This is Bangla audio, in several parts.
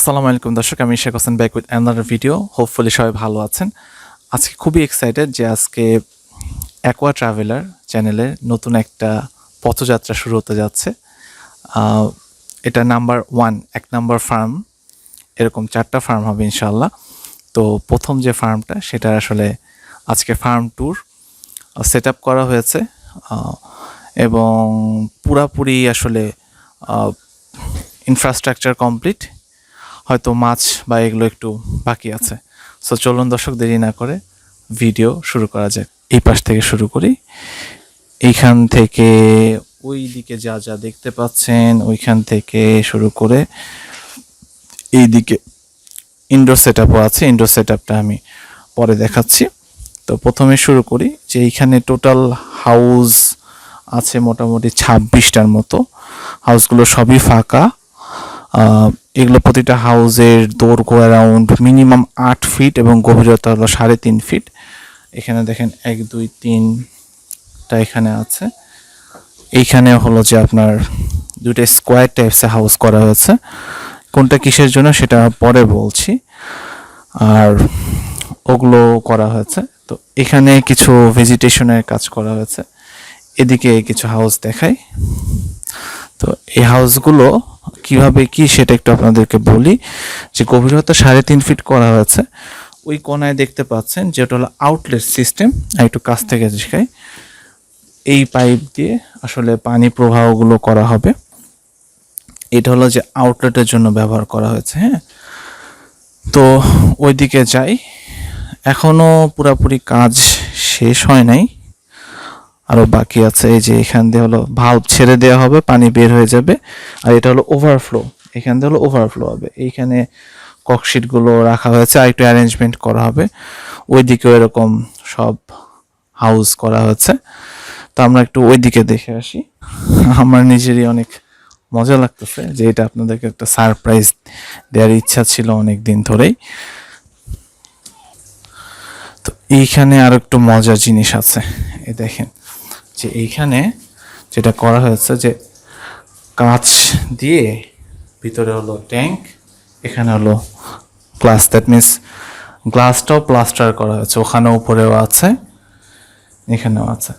আসসালামু আলাইকুম দর্শক, আমি Sheikh Hossain back with another video hopefully সবাই ভালো আছেন। আজকে খুবই এক্সাইটেড যে আজকে অ্যাকোয়া ট্রাভেলার চ্যানেলে নতুন একটা পথযাত্রা শুরু হতে যাচ্ছে। এটা নাম্বার ওয়ান এক নাম্বার ফার্ম এরকম চারটা ফার্ম হবে ইনশাল্লাহ তো প্রথম যে ফার্মটা সেটা আসলে আজকে ফার্ম ট্যুর সেট করা হয়েছে। এবং পুরাপুরি আসলে ইনফ্রাস্ট্রাকচার কমপ্লিট হয়তো মাছ বা এগুলো একটু বাকি আছে। সো চলুন দর্শক, দেরি না করে ভিডিও শুরু করা যাক। এই পাশ থেকে শুরু করি। এইখান থেকে ওই দিকে যা যা দেখতে পাচ্ছেন, ওইখান থেকে শুরু করে এই দিকে ইনডোর সেট আপও আছে। ইনডোর সেট আপটা আমি পরে দেখাচ্ছি। তো, প্রথমে শুরু করি যে এইখানে টোটাল হাউস আছে মোটামুটি ছাব্বিশটার মতো। হাউসগুলো সবই ফাঁকা। এগুলো প্রতিটা হাউসের দৈর্ঘ্য অ্যারাউন্ড মিনিমাম আট ফিট এবং গভীরতা হলো সাড়ে তিন ফিট এখানে দেখেন এক, দুই তিনটা এখানে আছে। এইখানে হলো যে আপনার দুটো স্কোয়ার টাইপসে হাউস করা হয়েছে। কোনটা কিসের জন্য সেটা পরে বলছি। আর ওগুলো করা হয়েছে। তো এখানে কিছু ভেজিটেশনের কাজ করা হয়েছে। এদিকে কিছু হাউস দেখাই। তো এই হাউসগুলো কীভাবে কি সেটা একটু আপনাদেরকে বলি, যে গভীরতা সাড়ে তিন ফিট করা হয়েছে ওই কোনায় দেখতে পাচ্ছেন যেটা হলো আউটলেট সিস্টেম একটু কাছ থেকে দেখাই। এই পাইপ দিয়ে আসলে পানি প্রবাহগুলো করা হবে। এটা হলো যে আউটলেটের জন্য ব্যবহার করা হয়েছে হ্যাঁ? তো ওইদিকে যাই। এখনও পুরাপুরি কাজ শেষ হয় নাই। আরও বাকি আছে, এই যে এখান দিয়ে হলো ভাল্ব ছেড়ে দেওয়া হবে, পানি বের হয়ে যাবে। আর এটা হলো ওভারফ্লো এখান দিয়ে হলো ওভারফ্লো হবে। এইখানে ককশিটগুলো রাখা হয়েছে, আর একটু অ্যারেঞ্জমেন্ট করা হবে। ওই ওইদিকেও এরকম সব হাউস করা হয়েছে। তো আমরা একটু ওইদিকে দেখে আসি। আমার নিজেরই অনেক মজা লাগতেছে যে এটা আপনাদেরকে একটা সারপ্রাইজ দেওয়ার ইচ্ছা ছিল অনেক দিন ধরেই। তো এইখানে আর একটু মজার জিনিস আছে এই দেখেন। যে এইখানে যেটা করা হয়েছে যে কাঁচ দিয়ে ভিতরে হলো ট্যাঙ্ক, এখানে হলো গ্লাস। দ্যাট মিনস গ্লাসটাও প্লাস্টার করা হয়েছে ওখানে উপরেও আছে, এখানেও আছে।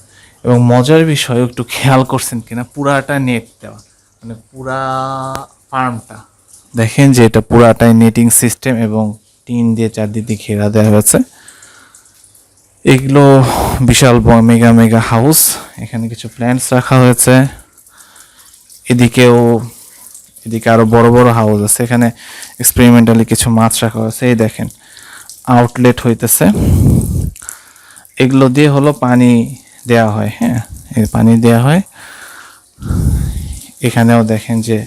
এবং মজার বিষয়, একটু খেয়াল করছেন কিনা, পুরাটা নেট দেওয়া মানে পুরা ফার্মটা। দেখেন যে এটা পুরাটাই নেটিং সিস্টেম এবং টিন দিয়ে চারদিকে ঘেরা দেওয়া হয়েছে। এগুলো বিশাল মেগা মেগা হাউস এখানে কিছু প্ল্যান্টস রাখা হয়েছে। এদিকেও, এদিকে আরও বড় বড় হাউস আছে। এখানে এক্সপেরিমেন্টালি কিছু মাছ রাখা হয়েছে। এই দেখেন আউটলেট হইতেছে। এগুলো দিয়ে হলো পানি দেয়া হয় হ্যাঁ? এই পানি দেয়া হয়। এখানেও দেখেন যে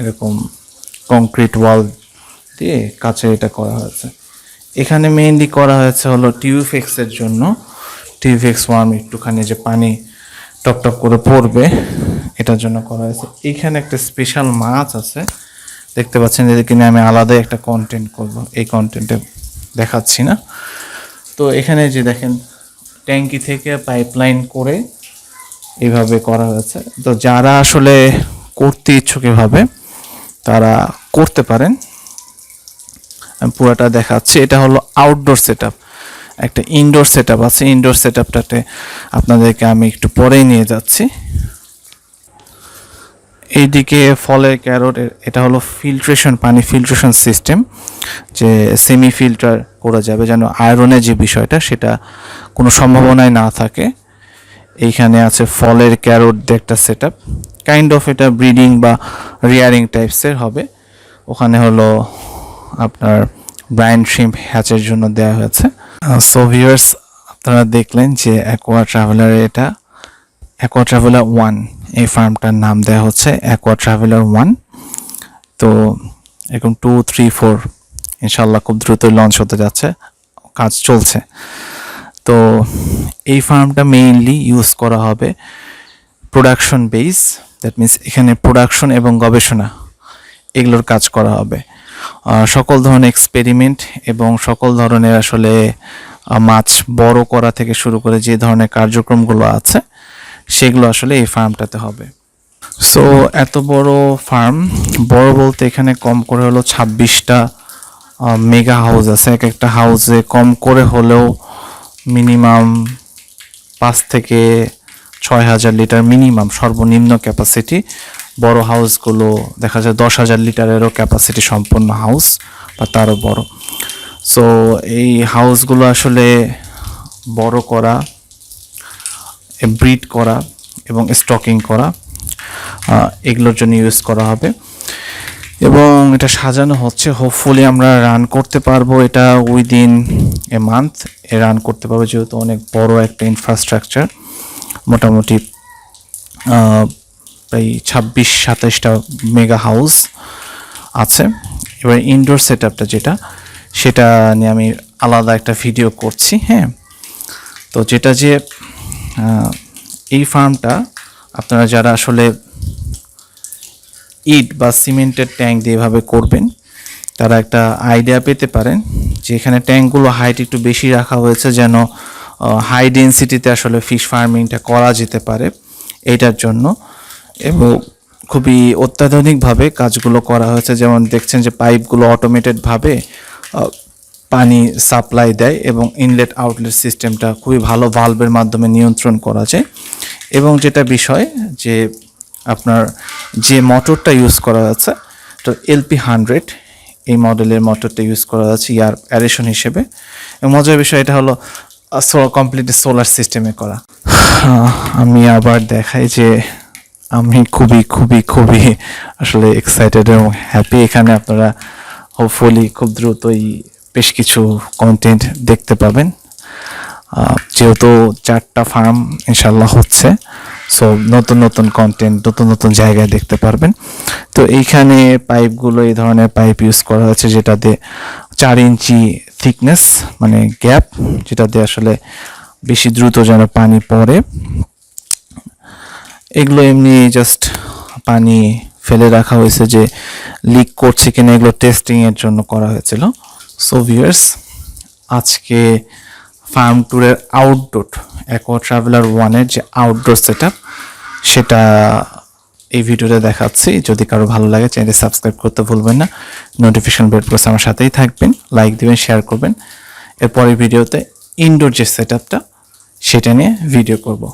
এরকম কংক্রিট ওয়াল দিয়ে কাছে এটা করা হয়েছে। এখানে মেইনলি করা হয়েছে হলো টিউফেক্সের জন্য। টিউফেক্স ওয়ার্ম একটুখানি যে পানি টপ টপ করে পড়বে, এটার জন্য করা হয়েছে। এইখানে একটা স্পেশাল মাছ আছে, দেখতে পাচ্ছেন এদেরকে নিয়ে আমি আলাদা একটা কন্টেন্ট করব। এই কন্টেন্টে দেখাচ্ছি না। তো এখানে যে দেখেন, ট্যাঙ্কি থেকে পাইপলাইন করে এইভাবে করা হয়েছে। তো যারা আসলে করতে ইচ্ছুক এভাবে, তারা করতে পারেন। পুরোটা দেখাচ্ছি। এটা হলো আউটডোর সেট একটা ইনডোর সেট আছে। ইনডোর সেট আপটাতে আপনাদেরকে আমি একটু পরেই নিয়ে যাচ্ছি। এইদিকে ফলের ক্যারোট, এটা হলো ফিল্ট্রেশন পানি ফিল্ট্রেশন সিস্টেম যে সেমি ফিল্টার করা যাবে যেন আয়রনের যে বিষয়টা, সেটা কোনো সম্ভাবনায় না থাকে। এইখানে আছে ফলের ক্যারোট একটা সেট আপ কাইন্ড অফ এটা ব্রিডিং বা রিয়ারিং টাইপসের হবে। ওখানে হলো আপনার ব্রাইন শ্রিম্প হ্যাচের জন্য দেওয়া হয়েছে। সো ভিউয়ার্স আপনারা দেখলেন যে অ্যাকোয়া ট্রাভেলার এটা অ্যাকোয়া ট্রাভেলার ওয়ান এই ফার্মটার নাম দেওয়া হচ্ছে অ্যাকোয়া ট্রাভেলার ওয়ান তো এরকম টু থ্রি ফোর ইনশাল্লাহ খুব দ্রুতই লঞ্চ হতে যাচ্ছে, কাজ চলছে। তো এই ফার্মটা মেইনলি ইউজ করা হবে প্রোডাকশন বেস দ্যাট মিন্স এখানে প্রোডাকশন এবং গবেষণা, এগুলোর কাজ করা হবে। সকল ধরনের এক্সপেরিমেন্ট এবং সকল ধরনের আসলে মাছ বড় করা থেকে শুরু করে যে ধরনের কার্যক্রমগুলো আছে, সেগুলো আসলে এই ফার্মটাতে হবে। সো এত বড় ফার্ম, বড় বলতে এখানে কম করে হলো ছাব্বিশটা মেগা হাউস আছে। এক একটা হাউসে কম করে হলেও মিনিমাম পাঁচ থেকে ছয় হাজার লিটার মিনিমাম সর্বনিম্ন ক্যাপাসিটি বড় হাউসগুলো, দেখা যায় দশ হাজার লিটারেরও ক্যাপাসিটি সম্পন্ন হাউস, বা তারও বড়। সো এই হাউসগুলো আসলে বড় করা ব্রিড করা এবং স্টকিং করা এগুলোর জন্য ইউজ করা হবে। এবং এটা সাজানো হচ্ছে হোপফুলি আমরা রান করতে পারব এটা উইদিন এ মান্থ এ রান করতে পারব, যেহেতু অনেক বড় একটা ইনফ্রাস্ট্রাকচার মোটামুটি প্রায় ছাব্বিশ, সাতাইশটা মেগা হাউস আছে। এবার ইনডোর সেটআপটা যেটা, সেটা নিয়ে আমি আলাদা একটা ভিডিও করছি হ্যাঁ? তো যেটা যে এই ফার্মটা আপনারা যারা আসলে ইট বা সিমেন্টের ট্যাঙ্ক দিয়ে এভাবে করবেন, তারা একটা আইডিয়া পেতে পারেন যে এখানে ট্যাঙ্কগুলো হাইট একটু বেশি রাখা হয়েছে যেন হাই ডেন্সিটিতে আসলে ফিশ ফার্মিংটা করা যেতে পারে। এইটার জন্য এবং খুবই অত্যাধুনিকভাবে কাজগুলো করা হয়েছে। যেমন দেখছেন যে পাইপগুলো অটোমেটেডভাবে পানি সাপ্লাই দেয় এবং ইনলেট আউটলেট সিস্টেমটা খুবই ভালো ভালভের মাধ্যমে নিয়ন্ত্রণ করা যায় এবং যেটা বিষয় যে আপনার যে মোটরটা ইউজ করা যাচ্ছে তো এলপি হান্ড্রেড এই মডেলের মোটরটা ইউজ করা যাচ্ছে ইয়ার অ্যারেশন হিসেবে। মজার বিষয় এটা হলো কমপ্লিট সোলার সিস্টেমে করা। আমি আবার দেখাই যে আমি খুবই খুবই খুবই আসলে এক্সাইটেড এবং হ্যাপি এখানে আপনারা হোপফুলি খুব দ্রুতই বেশ কিছু কন্টেন্ট দেখতে পাবেন। যেহেতু চারটা ফার্ম ইনশাল্লাহ হচ্ছে সো নতুন নতুন কন্টেন্ট নতুন নতুন জায়গায় দেখতে পারবেন। তো এইখানে পাইপগুলো এই ধরনের পাইপ ইউজ করা হয়েছে যেটাতে চার ইঞ্চি থিকনেস মানে গ্যাপ যেটাতে আসলে বেশি দ্রুত যেন পানি পড়ে। এগুলো এমনি জাস্ট পানি ফেলে রাখা হয়েছে যে লিক করছে কিনা এগুলো টেস্টিং এর জন্য করা হয়েছিল। সো ভিউয়ার্স আজকে ফার্ম ট্যুরের আউটডোর অ্যাকোয়া ট্রাভেলার ওয়ানের যে আউটডোর সেট সেটা এই ভিডিওতে দেখাচ্ছি। যদি কারও ভালো লাগে চ্যানেলটি সাবস্ক্রাইব করতে ভুলবেন না। নোটিফিকেশন বেল প্রেস আমার সাথেই থাকবেন লাইক দিবেন শেয়ার করবেন। এরপরের ভিডিওতে ইনডোর যে সেট সেটা নিয়ে ভিডিও করব।